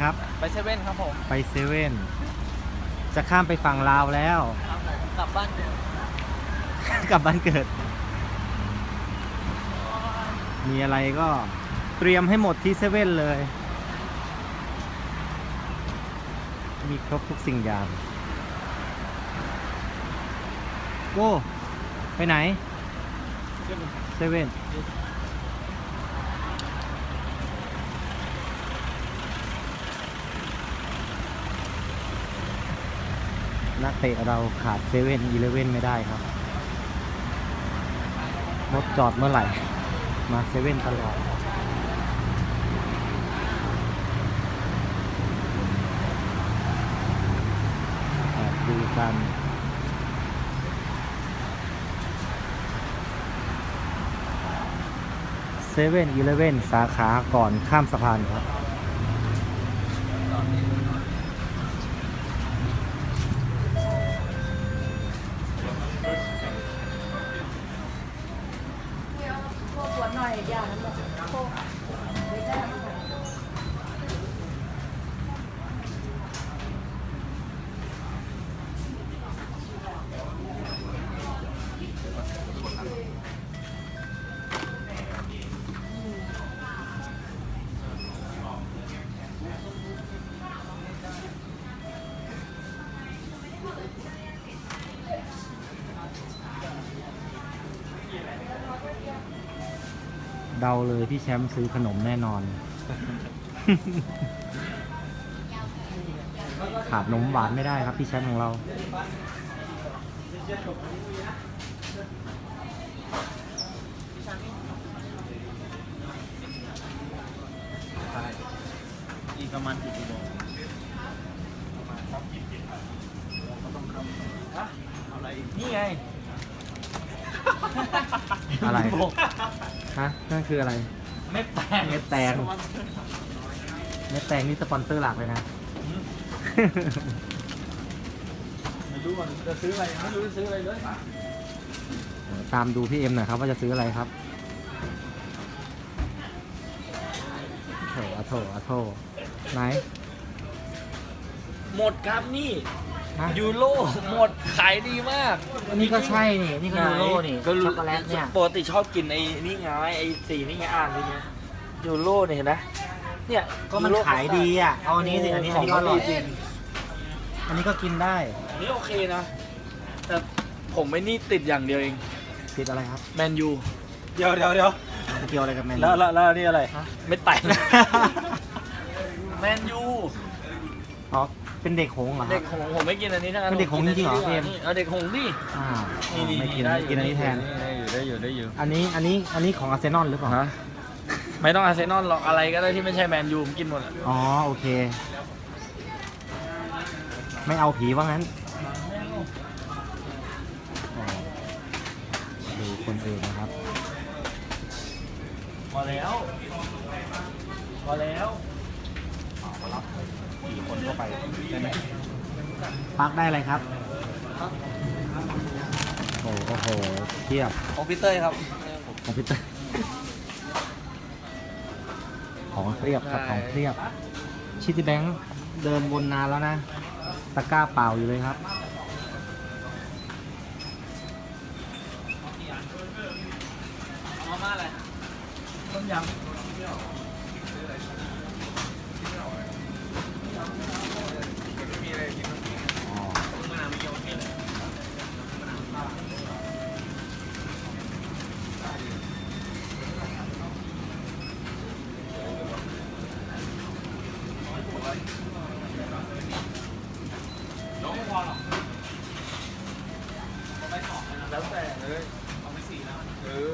ไหนครับ ไปเซเว่นครับผมไปเซเว่นจะข้ามไปฝั่งลาวแล้ว ครับผมกลับบ้านเดิมกลับบ้านเกิด มีอะไรก็เตรียมให้หมดที่เซเว่นเลย มีครบทุกสิ่งอย่างโก้ไปไหนเซเว่นนั นักเตะเราขาดเซเว่นอีเลเว่นไม่ได้ครับรถจอดเมื่อไหร่ มาเซเว่นตลอดดูกันเซเว่นอีเลเว่นสาขาก่อนข้ามสะพานครับ อย่ เดาเลยพี่แชมป์ซื้อขนมแน่นอน ขาดนมหวานไม่ได้ครับพี่แชมป์ของเราใช่อีกประมาณกี่กิโลอะไรอีกนี่ไง อะไร ฮะนั่นคืออะไรเม็ดแตงเม็ดแตงเม็ดแตงนี่สปอนเซอร์หลักเลยนะ ไม่รู้ว่าจะซื้ออะไรไม่รู้จะซื้ออะไรเลยตามดูพี่เอ็มหน่อยครับว่าจะซื้ออะไรครับโถอะโถอะโถไหน หมดครับนี่ ฮะ ยูโรหมดขายดีมากอันนี้ก็ใช่นี่ นี่ก็ยูโรนี่ก็รู้ช็อกโกแลตเนี่ย ปกติชอบกินไอ้นี่ไงไอ้สีนี่ไงอ่านเลยเนี่ยยูโรเนี่ยเห็นไหมเนี่ยก็มันขายดีอะเอาอันนี้สิ อันนี้อันนี้ก็อร่อยจริงอันนี้ก็กินได้ อันนี้โอเคนะ แต่ผมไม่นี่ติดอย่างเดียวเองติดอะไรครับ แมนยูเดี๋ยวเดี๋ยวเดี๋ยวเกี่ยวอะไรกับแมนยูแล้วแล้วแล้วนี่อะไร ไม่ไต่ แมนยู อ๋อ เป็นเด็กหงส์เหรอคเด็รับ กหงส์ผมไม่กินอันนี้ทั้งนั้นเป็นเด็กหงส์จริงๆเหรอผมกินเกมนนี้ดีกว่านี่เอาเด็กหงส์ดิอ้าวนี่นี่ไม่กินได้กินอันนี้แทน ได้อยู่ได้อยู่ได้อยู่อันนี้ อันนี้ อันนี้ของอาร์เซนอลหรือเปล่า ฮะไม่ต้องอาร์เซนอลหรอกอะไรก็ได้ที่ไม่ใช่แมนยูผมกินหมดอะอ๋อ โอเค ไม่เอาผีว่างั้นอ๋อดูคนอื่นนะครับ พอแล้วพอแล้วกี่คน เข้าไปได้ไหมปักได้อะไรครับโอ้โหโอ้โหเทียบของพี่เต้ยครับคอมพิวเตอร์ของเทียบครับของเทียบชิติแบงค์เดินวนนานแล้วนะ ตะกร้าเปล่าอยู่เลยครับมาม่าอะไรต้มยำ แล้วแต่เลยเอาไปสี่แล้วเออ